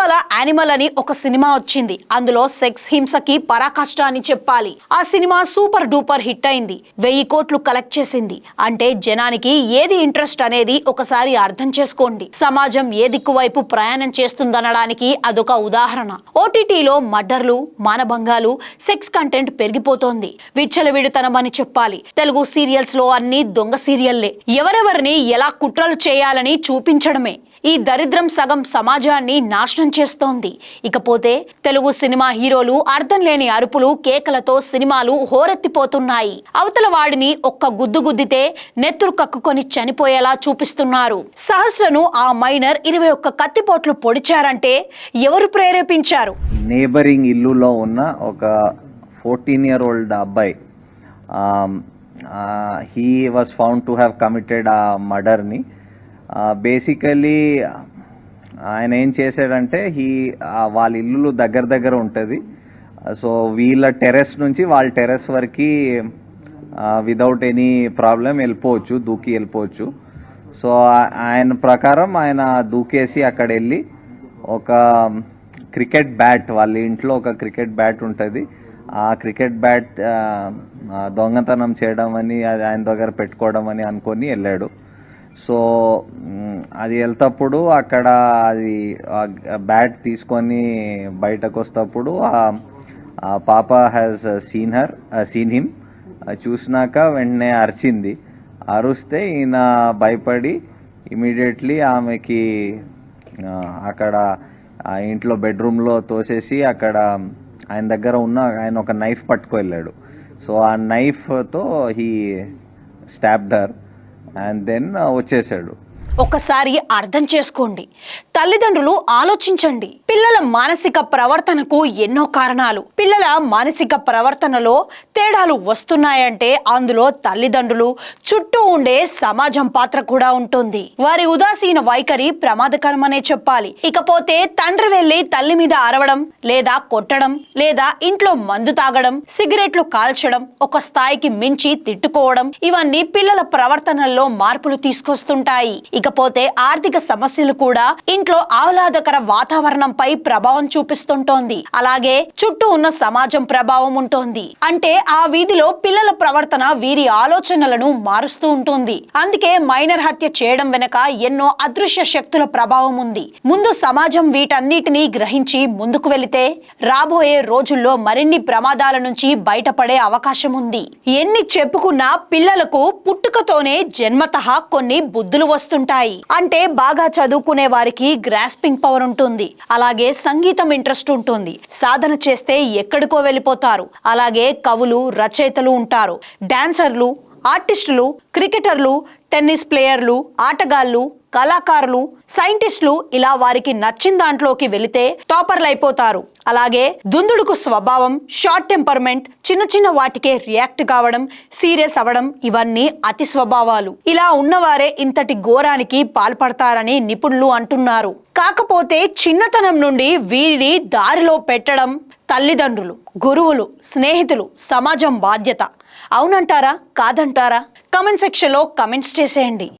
ఇటీవల యానిమల్ అని ఒక సినిమా వచ్చింది. అందులో సెక్స్ హింసకి పరాకాష్ట అని చెప్పాలి. ఆ సినిమా సూపర్ డూపర్ హిట్ అయింది. వెయ్యి కోట్లు కలెక్ట్ చేసింది. అంటే జనానికి ఏది ఇంట్రెస్ట్ అనేది ఒకసారి అర్థం చేసుకోండి. సమాజం ఏ దిక్కు వైపు ప్రయాణం చేస్తుందనడానికి అదొక ఉదాహరణ. ఓటీటీలో మర్డర్లు మానభంగాలు సెక్స్ కంటెంట్ పెరిగిపోతోంది. విచ్చలవిడితనం అని చెప్పాలి. తెలుగు సీరియల్స్లో అన్ని దొంగ సీరియల్లే ఎవరెవరిని ఎలా కుట్రలు చేయాలని చూపించడమే. ఈ దరిద్రం సగం సమాజాన్ని నాశనం చేస్తోంది. ఇకపోతే తెలుగు సినిమా హీరోలు అర్థం లేని అరుపులు కేకలతో సినిమాలు హోరెత్తిపోతున్నాయి. అవతల వాడిని ఒక్క గుద్దు గుద్దితే నెత్తురు కక్కుకొని చనిపోయేలా చూపిస్తున్నారు. సహస్రను ఆ మైనర్ ఇరవై ఒక్క కత్తిపోట్లు పొడిచారంటే ఎవరు ప్రేరేపించారు? నేబరింగ్ ఇల్లులో ఉన్న ఒక ఫోర్టీన్ ఇయర్ ఓల్డ్ అబ్బాయి he was found to have committed a మర్డర్ని basically ఆయన ఏం చేశాడంటే హీ వాళ్ళ ఇల్లు దగ్గర దగ్గర ఉంటుంది. సో వీళ్ళ టెర్రస్ నుంచి వాళ్ళ టెర్రస్ వరకు వితౌట్ ఎనీ ప్రాబ్లం వెళ్ళిపోవచ్చు దూకి వెళ్ళిపోవచ్చు. సో ఆయన ప్రకారం ఆయన దూకేసి అక్కడ వెళ్ళి ఒక క్రికెట్ బ్యాట్ వాళ్ళ ఇంట్లో ఒక క్రికెట్ బ్యాట్ ఉంటుంది. ఆ క్రికెట్ బ్యాట్ దొంగతనం చేయడం అని అది ఆయన దగ్గర పెట్టుకోవడం అని అనుకొని వెళ్ళాడు. సో అది వెళ్తప్పుడు అక్కడ అది బ్యాట్ తీసుకొని బయటకు వస్తప్పుడు ఆ- పాప has seen her seen him చూసినాక వెంటనే అరిచింది. అరుస్తే ఈయన భయపడి ఇమీడియట్లీ ఆమెకి అక్కడ ఆ ఇంట్లో బెడ్రూమ్లో తోసేసి అక్కడ ఆయన దగ్గర ఉన్న ఆయన ఒక నైఫ్ పట్టుకు వెళ్ళాడు సో ఆ నైఫ్తో he stabbed her and then uh, వచ్చేసాడు ఒకసారి అర్థం చేసుకోండి. తల్లిదండ్రులు ఆలోచించండి. పిల్లల మానసిక ప్రవర్తనకు ఎన్నో కారణాలు. పిల్లల మానసిక ప్రవర్తనలో తేడాలు వస్తున్నాయంటే అందులో తల్లిదండ్రులు చుట్టూ ఉండే సమాజం పాత్ర కూడా ఉంటుంది. వారి ఉదాసీన వైఖరి ప్రమాదకరమనే చెప్పాలి. ఇకపోతే తండ్రి వెళ్ళి తల్లి మీద అరవడం లేదా కొట్టడం లేదా ఇంట్లో మందు తాగడం సిగరెట్లు కాల్చడం ఒక స్థాయికి మించి తిట్టుకోవడం ఇవన్నీ పిల్లల ప్రవర్తనల్లో మార్పులు తీసుకొస్తుంటాయి. ఇకపోతే ఆర్థిక సమస్యలు కూడా ఇంట్లో ఆహ్లాదకర వాతావరణంపై ప్రభావం చూపిస్తుంటోంది. అలాగే చుట్టూ ఉన్న సమాజం ప్రభావం ఉంటుంది. అంటే ఆ వీధిలో పిల్లల ప్రవర్తన వీరి ఆలోచనలను మారుస్తూ ఉంటుంది. అందుకే మైనర్ హత్య చేయడం వెనక ఎన్నో అదృశ్య శక్తుల ప్రభావం ఉంది. ముందు సమాజం వీటన్నిటినీ గ్రహించి ముందుకు వెళితే రాబోయే రోజుల్లో మరిన్ని ప్రమాదాల నుంచి బయటపడే అవకాశం ఉంది. ఎన్ని చెప్పుకున్నా పిల్లలకు పుట్టుకతోనే జన్మత కొన్ని బుద్ధులు వస్తుంటాయి. ఉంటాయి. అంటే బాగా చదువుకునే వారికి గ్రాస్పింగ్ పవర్ ఉంటుంది. అలాగే సంగీతం ఇంట్రెస్ట్ ఉంటుంది. సాధన చేస్తే ఎక్కడికో వెళ్ళిపోతారు. అలాగే కవులు రచయితలు ఉంటారు. డాన్సర్లు ఆర్టిస్టులు క్రికెటర్లు టెన్నిస్ ప్లేయర్లు ఆటగాళ్ళు కళాకారులు సైంటిస్టులు ఇలా వారికి నచ్చిన దాంట్లోకి వెళితే టాపర్లు అయిపోతారు అలాగే దుందుడుకు స్వభావం షార్ట్ టెంపర్మెంట్ చిన్న చిన్న వాటికే రియాక్ట్ కావడం సీరియస్ అవ్వడం ఇవన్నీ అతి స్వభావాలు. ఇలా ఉన్నవారే ఇంతటి ఘోరానికి పాల్పడతారని నిపుణులు అంటున్నారు. కాకపోతే చిన్నతనం నుండి వీరిని దారిలో పెట్టడం తల్లిదండ్రులు గురువులు స్నేహితులు సమాజం బాధ్యత. అవునంటారా? కాదంటారా? కమెంట్ సెక్షన్లో కమెంట్స్ చేసేయండి.